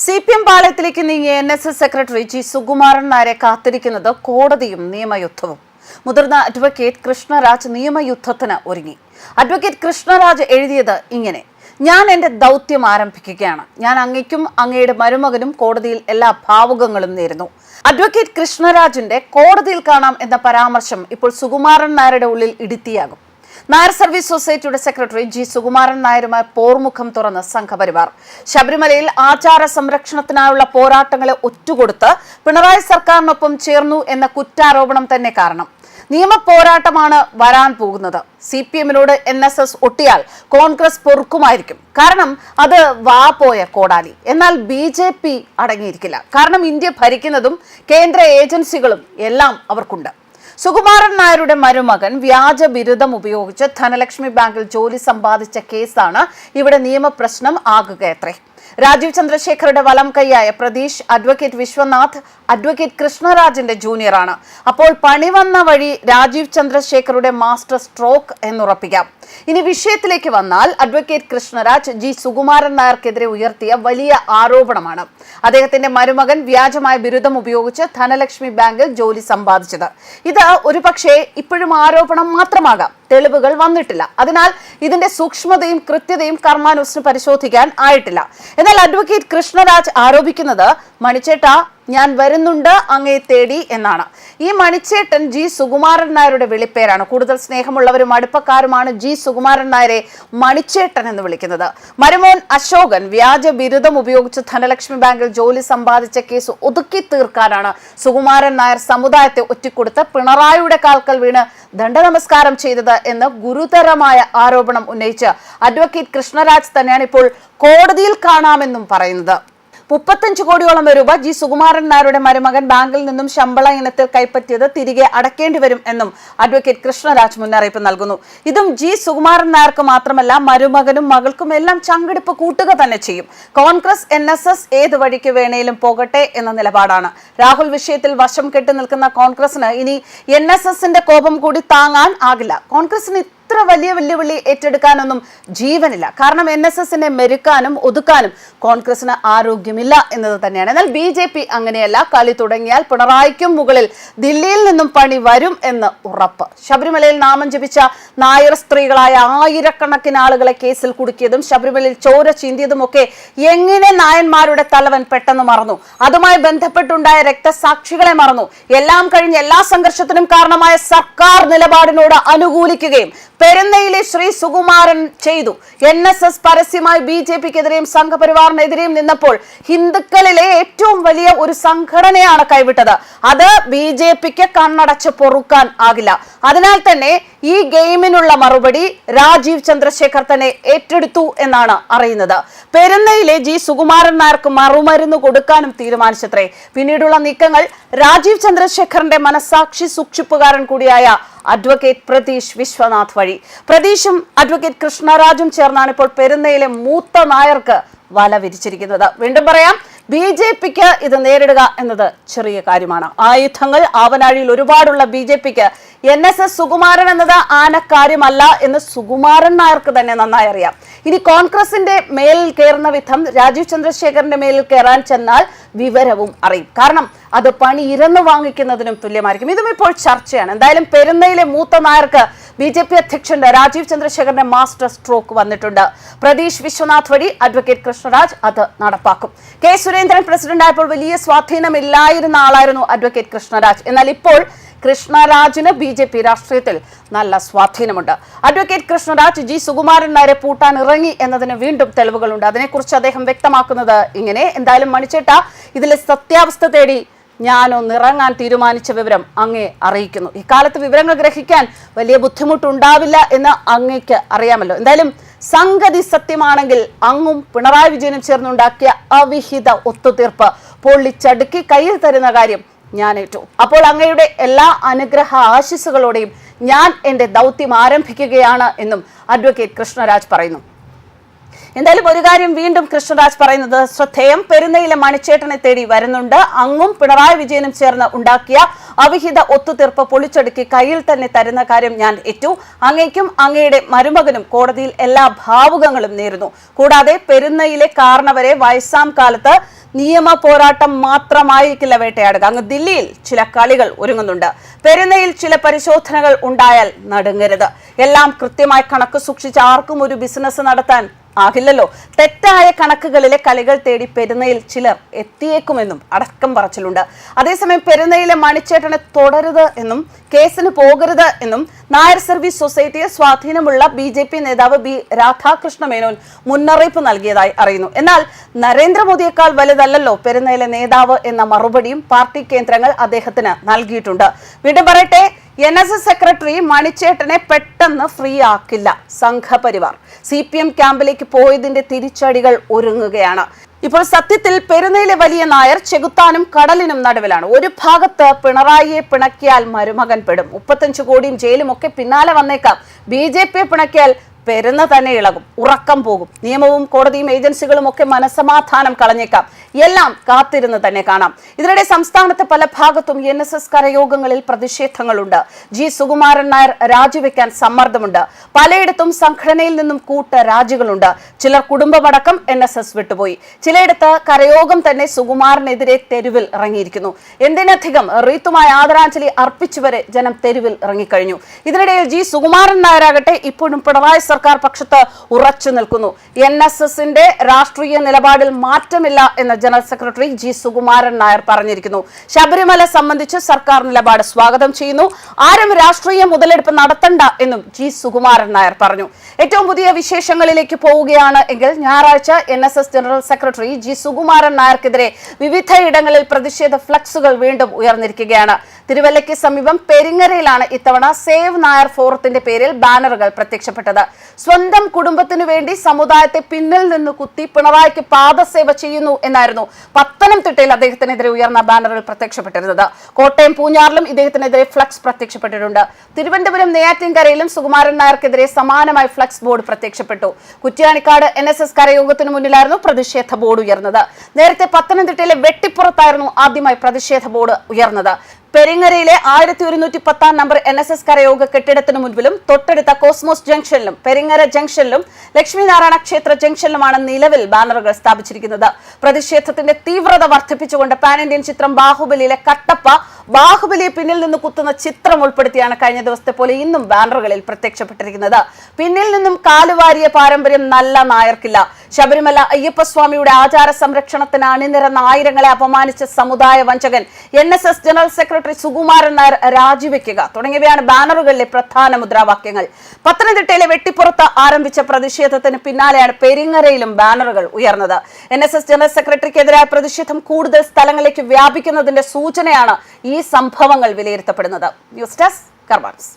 C P M പാളയത്തിലേക്ക് നീങ്ങിയ N S S secretary G Sukumaran നായരെ കാത്തിരിക്കുന്നത് കോടതിയും നിയമയുദ്ധവും. മുതിർന്ന അഡ്വക്കേറ്റ് കൃഷ്ണരാജ് നിയമയുദ്ധത്തിന് ഒരുങ്ങി. അഡ്വക്കേറ്റ് കൃഷ്ണരാജ് എഴുതിയത് ഇങ്ങനെ ഞാൻ എന്റെ ദൗത്യം ആരംഭിക്കുകയാണ്. ഞാൻ അങ്ങയ്ക്കും അങ്ങയുടെ മരുമകനും കോടതിയിൽ എല്ലാ ഭാവുകങ്ങളും നേരുന്നു. അഡ്വക്കേറ്റ് കൃഷ്ണരാജിന്റെ കോടതിയിൽ കാണാം എന്ന പരാമർശം ഇപ്പോൾ സുകുമാരൻ നായരുടെ ഉള്ളിൽ ഇടുത്തിയാകും. നായർ സർവീസ് സൊസൈറ്റിയുടെ സെക്രട്ടറി ജി സുകുമാരൻ നായരുമായി പോർമുഖം തുറന്ന് സംഘപരിവാർ. ശബരിമലയിൽ ആചാര സംരക്ഷണത്തിനായുള്ള പോരാട്ടങ്ങളെ ഒറ്റുകൊടുത്ത് പിണറായി സർക്കാരിനൊപ്പം ചേർന്നു എന്ന കുറ്റാരോപണം തന്നെ കാരണം. നിയമ പോരാട്ടമാണ് വരാൻ പോകുന്നത്. സി പി എമ്മിനോട് എൻ എസ് എസ് ഒട്ടിയാൽ കോൺഗ്രസ് പൊറുക്കുമായിരിക്കും. കാരണം അത് വാ പോയ കോടാലി. എന്നാൽ ബി ജെ പി അടങ്ങിയിരിക്കില്ല. കാരണം ഇന്ത്യ ഭരിക്കുന്നതും കേന്ദ്ര ഏജൻസികളും എല്ലാം അവർക്കുണ്ട്. സുകുമാരൻ നായരുടെ മരുമകൻ വ്യാജ ബിരുദം ഉപയോഗിച്ച് ധനലക്ഷ്മി ബാങ്കിൽ ജോലി സമ്പാദിച്ച കേസാണ് ഇവിടെ നിയമപ്രശ്നം ആകുകയത്രേ രാജീവ് ചന്ദ്രശേഖറുടെ വലം കൈയായ പ്രതീഷ് അഡ്വക്കേറ്റ് വിശ്വനാഥ് അഡ്വക്കേറ്റ് കൃഷ്ണരാജിന്റെ ജൂനിയറാണ്. അപ്പോൾ പണി വന്ന വഴി രാജീവ് ചന്ദ്രശേഖറുടെ മാസ്റ്റർ സ്ട്രോക്ക് എന്നുറപ്പിക്കാം. ഇനി വിഷയത്തിലേക്ക് വന്നാൽ അഡ്വക്കേറ്റ് കൃഷ്ണരാജ് ജി സുകുമാരൻ നായർക്കെതിരെ ഉയർത്തിയ വലിയ ആരോപണമാണ്. അദ്ദേഹത്തിന്റെ മരുമകൻ വ്യാജമായ ബിരുദം ഉപയോഗിച്ച് ധനലക്ഷ്മി ബാങ്കിൽ ജോലി സമ്പാദിച്ചത്. ഇത് ഒരുപക്ഷെ ഇപ്പോഴും ആരോപണം മാത്രമാകാം. തെളിവുകൾ വന്നിട്ടില്ല. അതിനാൽ ഇതിന്റെ സൂക്ഷ്മതയും കൃത്യതയും കർമാനുസിന് പരിശോധിക്കാൻ ആയിട്ടില്ല. എന്നാൽ അഡ്വക്കേറ്റ് കൃഷ്ണരാജ് ആരോപിക്കുന്നത് മണിച്ചേട്ട ഞാൻ വരുന്നുണ്ട് അങ്ങേ തേടി എന്നാണ്. ഈ മണിച്ചേട്ടൻ ജി. സുകുമാരൻ നായരുടെ വിളിപ്പേരാണ്. കൂടുതൽ സ്നേഹമുള്ളവരും അടുപ്പക്കാരുമാണ് ജി. സുകുമാരൻ നായരെ മണിച്ചേട്ടൻ എന്ന് വിളിക്കുന്നത്. മരുമോൻ അശോകൻ വ്യാജ ബിരുദം ഉപയോഗിച്ച് ധനലക്ഷ്മി ബാങ്കിൽ ജോലി സമ്പാദിച്ച കേസ് ഒതുക്കി തീർക്കാനാണ് സുകുമാരൻ നായർ സമുദായത്തെ ഒറ്റിക്കൊടുത്ത് പിണറായിയുടെ കാൽക്കൽ വീണ് ദണ്ഡനമസ്കാരം ചെയ്തത് എന്ന് ഗുരുതരമായ ആരോപണം ഉന്നയിച്ച് അഡ്വക്കേറ്റ് കൃഷ്ണരാജ് തന്നെയാണ് ഇപ്പോൾ കോടതിയിൽ കാണാമെന്നും പറയുന്നത്. മുപ്പത്തഞ്ച് കോടിയോളം രൂപ ജി സുകുമാരൻ നായരുടെ മരുമകൻ ബാങ്കിൽ നിന്നും ശമ്പള ഇനത്തിൽ കൈപ്പറ്റിയത് തിരികെ അടക്കേണ്ടി വരും എന്നും അഡ്വക്കേറ്റ് കൃഷ്ണരാജ് മുന്നറിയിപ്പ് നൽകുന്നു. ഇതും ജി സുകുമാരൻ നായർക്ക് മാത്രമല്ല മരുമകനും മകൾക്കും എല്ലാം ചങ്കെടുപ്പ് കൂട്ടുക തന്നെ ചെയ്യും. കോൺഗ്രസ് എൻ എസ് എസ് ഏത് വഴിക്ക് വേണേലും പോകട്ടെ എന്ന നിലപാടാണ്. രാഹുൽ വിഷയത്തിൽ വശം കെട്ടി നിൽക്കുന്ന കോൺഗ്രസിന് ഇനി എൻ എസ് എസിന്റെ കോപം കൂടി താങ്ങാൻ ആകില്ല. കോൺഗ്രസിന് ഇത്ര വലിയ വെല്ലുവിളി ഏറ്റെടുക്കാനൊന്നും ജീവനില്ല. കാരണം എൻ എസ് എസിനെ മെരുക്കാനും ഒതുക്കാനും കോൺഗ്രസിന് ആരോഗ്യമില്ല എന്നത് തന്നെയാണ്. എന്നാൽ ബി ജെ പി അങ്ങനെയല്ല. കളി തുടങ്ങിയാൽ പിണറായിക്കും മുകളിൽ ദില്ലിയിൽ നിന്നും പണി വരും എന്ന് ഉറപ്പ്. ശബരിമലയിൽ നാമം ജപിച്ച നായർ സ്ത്രീകളായ ആയിരക്കണക്കിന് ആളുകളെ കേസിൽ കുടുക്കിയതും ശബരിമലയിൽ ചോര ചീന്തിയതുമൊക്കെ എങ്ങനെ നായന്മാരുടെ തലവൻ പെട്ടെന്ന് മറന്നു? അതുമായി ബന്ധപ്പെട്ടുണ്ടായ രക്തസാക്ഷികളെ മറന്നു. എല്ലാം കഴിഞ്ഞ് എല്ലാ സംഘർഷത്തിനും കാരണമായ സർക്കാർ നിലപാടിനോട് അനുകൂലിക്കുകയും പെരുന്നയിലെ ശ്രീ സുകുമാരൻ ചെയ്തു. എൻ എസ് എസ് പരസ്യമായി ബി ജെ പിക്കെതിരെയും സംഘപരിവാറിനെതിരെയും നിന്നപ്പോൾ ഹിന്ദുക്കളിലെ ഏറ്റവും വലിയ ഒരു സംഘടനയാണ് കൈവിട്ടത്. അത് ബി ജെ പിക്ക് കണ്ണടച്ച് പൊറുക്കാൻ ആകില്ല. അതിനാൽ തന്നെ ഈ ഗെയിമിനുള്ള മറുപടി രാജീവ് ചന്ദ്രശേഖർ തന്നെ ഏറ്റെടുത്തു എന്നാണ് അറിയുന്നത്. പെരുന്നയിലെ ജി സുകുമാരൻ നായർക്ക് മറുമരുന്ന് കൊടുക്കാനും തീരുമാനിച്ചത്രേ. പിന്നീടുള്ള നീക്കങ്ങൾ രാജീവ് ചന്ദ്രശേഖറിന്റെ മനസാക്ഷി സൂക്ഷിപ്പുകാരൻ കൂടിയായ അഡ്വക്കേറ്റ് പ്രതീഷ് വിശ്വനാഥ് പ്രതീഷും അഡ്വക്കേറ്റ് കൃഷ്ണരാജും ചേർന്നാണ് ഇപ്പോൾ പെരുന്നയിലെ മൂത്ത നായർക്ക് വല വിരിച്ചിരിക്കുന്നത്. വീണ്ടും പറയാം ബി ജെ പിക്ക് ഇത് നേരിടുക എന്നത് ചെറിയ കാര്യമാണ്. ആയുധങ്ങൾ ആവനാഴിയിൽ ഒരുപാടുള്ള ബി ജെ പിക്ക് എൻ എസ് എസ് സുകുമാരൻ എന്നത് ആനക്കാര്യമല്ല എന്ന് സുകുമാരൻ നായർക്ക് തന്നെ നന്നായി അറിയാം. ഇനി കോൺഗ്രസിന്റെ മേലിൽ കയറുന്ന വിധം രാജീവ് ചന്ദ്രശേഖരന്റെ മേലിൽ കയറാൻ ചെന്നാൽ വിവരവും അറിയും. കാരണം അത് പണി ഇരന്ന് വാങ്ങിക്കുന്നതിനും തുല്യമായിരിക്കും. ഇതും ഇപ്പോൾ ചർച്ചയാണ്. എന്തായാലും പെരുന്നയിലെ മൂത്ത നായർക്ക് ബി ജെ പി അധ്യക്ഷന്റെ രാജീവ് ചന്ദ്രശേഖരന്റെ മാസ്റ്റർ സ്ട്രോക്ക് വന്നിട്ടുണ്ട്. പ്രതീഷ് വിശ്വനാഥ് വഴി അഡ്വക്കേറ്റ് കൃഷ്ണരാജ് അത് നടപ്പാക്കും. കെ സുരേന്ദ്രൻ പ്രസിഡന്റ് ആയപ്പോൾ വലിയ സ്വാധീനമില്ലായിരുന്ന ആളായിരുന്നു അഡ്വക്കേറ്റ് കൃഷ്ണരാജ്. എന്നാൽ ഇപ്പോൾ കൃഷ്ണരാജിന് ബി ജെ പി രാഷ്ട്രീയത്തിൽ നല്ല സ്വാധീനമുണ്ട്. അഡ്വക്കേറ്റ് കൃഷ്ണരാജ് ജി സുകുമാരൻ നായരെ പൂട്ടാൻ ഇറങ്ങി എന്നതിന് വീണ്ടും തെളിവുകളുണ്ട്. അതിനെക്കുറിച്ച് അദ്ദേഹം വ്യക്തമാക്കുന്നത് ഇങ്ങനെ. എന്തായാലും മണിച്ചേട്ട ഇതിലെ സത്യാവസ്ഥ തേടി ഞാനൊന്ന് ഇറങ്ങാൻ തീരുമാനിച്ച വിവരം അങ്ങേ അറിയിക്കുന്നു. ഇക്കാലത്ത് വിവരങ്ങൾ ഗ്രഹിക്കാൻ വലിയ ബുദ്ധിമുട്ടുണ്ടാവില്ല എന്ന് അങ്ങേക്ക് അറിയാമല്ലോ. എന്തായാലും സംഗതി സത്യമാണെങ്കിൽ അങ്ങും പിണറായി വിജയനും ചേർന്നുണ്ടാക്കിയ അവിഹിത ഒത്തുതീർപ്പ് പൊള്ളിച്ചടുക്കി കയ്യിൽ തരുന്ന കാര്യം ഞാൻ ഏറ്റു. അപ്പോൾ അങ്ങയുടെ എല്ലാ അനുഗ്രഹ ആശിസുകളോടെയും ഞാൻ എന്റെ ദൗത്യം ആരംഭിക്കുകയാണ് എന്നും അഡ്വക്കേറ്റ് കൃഷ്ണരാജ് പറയുന്നു. എന്തായാലും ഒരു കാര്യം വീണ്ടും കൃഷ്ണരാജ് പറയുന്നത് ശ്രദ്ധേയം. പെരുന്നയിലെ മണിച്ചേട്ടനെ തേടി വരുന്നുണ്ട്. അങ്ങും പിണറായി വിജയനും ചേർന്ന് ഉണ്ടാക്കിയ അവിഹിത ഒത്തുതീർപ്പ് പൊളിച്ചടുക്കി കയ്യിൽ തന്നെ തരുന്ന കാര്യം ഞാൻ ഏറ്റു. അങ്ങയ്ക്കും അങ്ങയുടെ മരുമകനും കോടതിയിൽ എല്ലാ ഭാവുകങ്ങളും നേരുന്നു. കൂടാതെ പെരുന്നയിലെ കാരണവരെ വയസ്സാം കാലത്ത് നിയമ പോരാട്ടം മാത്രമായിരിക്കില്ല വേട്ടയാടുക. അങ്ങ് ദില്ലിയിൽ ചില കളികൾ ഒരുങ്ങുന്നുണ്ട്. പെരുന്നയിൽ ചില പരിശോധനകൾ ഉണ്ടായാൽ നടുങ്ങരുത്. എല്ലാം കൃത്യമായി കണക്ക് സൂക്ഷിച്ച് ആർക്കും ഒരു ബിസിനസ് നടത്താൻ ആകില്ലല്ലോ. തെറ്റായ കണക്കുകളിലെ കളികൾ തേടി പെരുന്നയിൽ ചിലർ എത്തിയേക്കുമെന്നും അടക്കം പറച്ചിലുണ്ട്. അതേസമയം പെരുന്നയിലെ മണിച്ചേട്ടനെ തുടരുത് എന്നും കേസിന് പോകരുത് എന്നും നായർ സർവീസ് സൊസൈറ്റിയിൽ സ്വാധീനമുള്ള ബി ജെ പി നേതാവ് ബി രാധാകൃഷ്ണ മേനോൻ മുന്നറിയിപ്പ് നൽകിയതായി അറിയുന്നു. എന്നാൽ നരേന്ദ്രമോദിയേക്കാൾ വലുതല്ലല്ലോ പെരുന്നയിലെ നേതാവ് എന്ന മറുപടിയും പാർട്ടി കേന്ദ്രങ്ങൾ അദ്ദേഹത്തിന് നൽകിയിട്ടുണ്ട്. വീണ്ടും പറയട്ടെ എൻ എസ് എസ് സെക്രട്ടറി മണിച്ചേട്ടനെ പെട്ടെന്ന് ഫ്രീ ആക്കില്ല. സംഘപരിവാർ. സി പി എം ക്യാമ്പിലേക്ക് പോയതിന്റെ തിരിച്ചടികൾ ഒരുങ്ങുകയാണ്. ഇപ്പോൾ സത്യത്തിൽ പെരുന്നയിലെ വലിയ നായർ ചെകുത്താനും കടലിനും നടുവിലാണ്. ഒരു ഭാഗത്ത് പിണറായിയെ പിണക്കിയാൽ മരുമകൻ പെടും. മുപ്പത്തഞ്ചു കോടിയും ജയിലും ഒക്കെ പിന്നാലെ വന്നേക്കാം. ബി ജെ പിയെ പിണക്കിയാൽ പെരുന്ന തന്നെ ഇളകും ഉറക്കം പോകും. നിയമവും കോടതിയും ഏജൻസികളും ഒക്കെ മനസമാധാനം കളഞ്ഞേക്കാം. എല്ലാം കാത്തിരുന്ന് തന്നെ കാണാം. ഇതിനിടെ സംസ്ഥാനത്തെ പല ഭാഗത്തും എൻ എസ് എസ് കരയോഗങ്ങളിൽ പ്രതിഷേധങ്ങളുണ്ട്. ജി സുകുമാരൻ നായർ രാജിവെക്കാൻ സമ്മർദ്ദമുണ്ട്. പലയിടത്തും സംഘടനയിൽ നിന്നും കൂട്ട രാജികളുണ്ട്. ചിലർ കുടുംബമടക്കം എൻ എസ് എസ് വിട്ടുപോയി. ചിലയിടത്ത് കരയോഗം തന്നെ സുകുമാരനെതിരെ തെരുവിൽ ഇറങ്ങിയിരിക്കുന്നു. എന്തിനധികം റീത്തുമായി ആദരാഞ്ജലി അർപ്പിച്ചുവരെ ജനം തെരുവിൽ ഇറങ്ങിക്കഴിഞ്ഞു. ഇതിനിടയിൽ ജി സുകുമാരൻ നായരാകട്ടെ ഇപ്പോഴും പിണറായി സർക്കാർ പക്ഷത്ത് ഉറച്ചു നിൽക്കുന്നു. എൻ എസ് എസിന്റെ രാഷ്ട്രീയ നിലപാടിൽ മാറ്റമില്ല എന്ന് general secretary G Sukumaran Nair പറഞ്ഞിരിക്കുന്നു. ശബരിമല സംബന്ധിച്ച് സർക്കാർ നിലപാട് സ്വാഗതം ചെയ്യുന്നു. ആരും രാഷ്ട്രീയ മുതലെടുപ്പ് നടത്തണ്ട എന്നും ജി സുകുമാരൻ നായർ പറഞ്ഞു. ഏറ്റവും പുതിയ വിശേഷങ്ങളിലേക്ക് പോവുകയാണ് എങ്കിൽ ഞായറാഴ്ച N S S general secretary G Sukumaran നായർക്കെതിരെ വിവിധയിടങ്ങളിൽ പ്രതിഷേധ ഫ്ലക്സുകൾ വീണ്ടും ഉയർന്നിരിക്കുകയാണ്. തിരുവല്ലയ്ക്ക് സമീപം പെരിങ്ങരയിലാണ് ഇത്തവണ സേവ് നായർ ഫോറത്തിന്റെ പേരിൽ ബാനറുകൾ പ്രത്യക്ഷപ്പെട്ടത്. സ്വന്തം കുടുംബത്തിനു വേണ്ടി സമുദായത്തെ പിന്നിൽ നിന്ന് കുത്തി പിണറായിക്ക് പാദസേവ ചെയ്യുന്നു എന്നായിരുന്നു പത്തനംതിട്ടയിൽ അദ്ദേഹത്തിനെതിരെ ഉയർന്ന ബാനറുകൾ പ്രത്യക്ഷപ്പെട്ടിരുന്നത്. കോട്ടയം പൂഞ്ഞാറിലും ഇദ്ദേഹത്തിനെതിരെ ഫ്ലക്സ് പ്രത്യക്ഷപ്പെട്ടിട്ടുണ്ട്. തിരുവനന്തപുരം നെയ്യാറ്റിൻകരയിലും സുകുമാരൻ നായർക്കെതിരെ സമാനമായി ഫ്ലക്സ് ബോർഡ് പ്രത്യക്ഷപ്പെട്ടു. കുറ്റ്യാണിക്കാട് എൻ എസ് എസ് കരയോഗത്തിന് മുന്നിലായിരുന്നു പ്രതിഷേധ ബോർഡ് ഉയർന്നത്. നേരത്തെ പത്തനംതിട്ടയിലെ വെട്ടിപ്പുറത്തായിരുന്നു ആദ്യമായി പ്രതിഷേധ ബോർഡ് ഉയർന്നത്. പെരിങ്ങരയിലെ ആയിരത്തി ഒരുന്നൂറ്റി പത്താം നമ്പർ എൻ എസ് എസ് കരയോഗ കെട്ടിടത്തിന് മുൻപിലും തൊട്ടടുത്ത കോസ്മോസ് ജംഗ്ഷനിലും പെരിങ്ങര ജംഗ്ഷനിലും ലക്ഷ്മിനാരായണ ക്ഷേത്ര ജംഗ്ഷനിലുമാണ് നിലവിൽ ബാനറുകൾ സ്ഥാപിച്ചിരിക്കുന്നത്. പ്രതിഷേധത്തിന്റെ തീവ്രത വർദ്ധിപ്പിച്ചുകൊണ്ട് പാൻ ഇന്ത്യൻ ചിത്രം ബാഹുബലിയിലെ കട്ടപ്പ ബാഹുബലിയെ പിന്നിൽ നിന്ന് കുത്തുന്ന ചിത്രം ഉൾപ്പെടുത്തിയാണ് കഴിഞ്ഞ ദിവസത്തെ പോലെ ഇന്നും ബാനറുകളിൽ പ്രത്യക്ഷപ്പെട്ടിരിക്കുന്നത്. പിന്നിൽ നിന്നും കാലുവാരിയ പാരമ്പര്യം നല്ല നായർക്കില്ല. ശബരിമല അയ്യപ്പസ്വാമിയുടെ ആചാര സംരക്ഷണത്തിന് അണിനിരന്ന ആയിരങ്ങളെ അപമാനിച്ച സമുദായ വഞ്ചകൻ N S S general secretary Sukumaran Nair രാജിവെക്കുക. തുടങ്ങിയവയാണ് ബാനറുകളിലെ പ്രധാന മുദ്രാവാക്യങ്ങൾ. പത്തനംതിട്ടയിലെ വെട്ടിപ്പുറത്ത് ആരംഭിച്ച പ്രതിഷേധത്തിന് പിന്നാലെയാണ് പെരിങ്ങരയിലും ബാനറുകൾ ഉയർന്നത്. എൻ എസ് എസ് ജനറൽ സെക്രട്ടറിക്കെതിരായ പ്രതിഷേധം കൂടുതൽ സ്ഥലങ്ങളിലേക്ക് വ്യാപിക്കുന്നതിന്റെ സൂചനയാണ് ഈ സംഭവങ്ങൾ വിലയിരുത്തപ്പെടുന്നത്. News desk കർമാൻസ്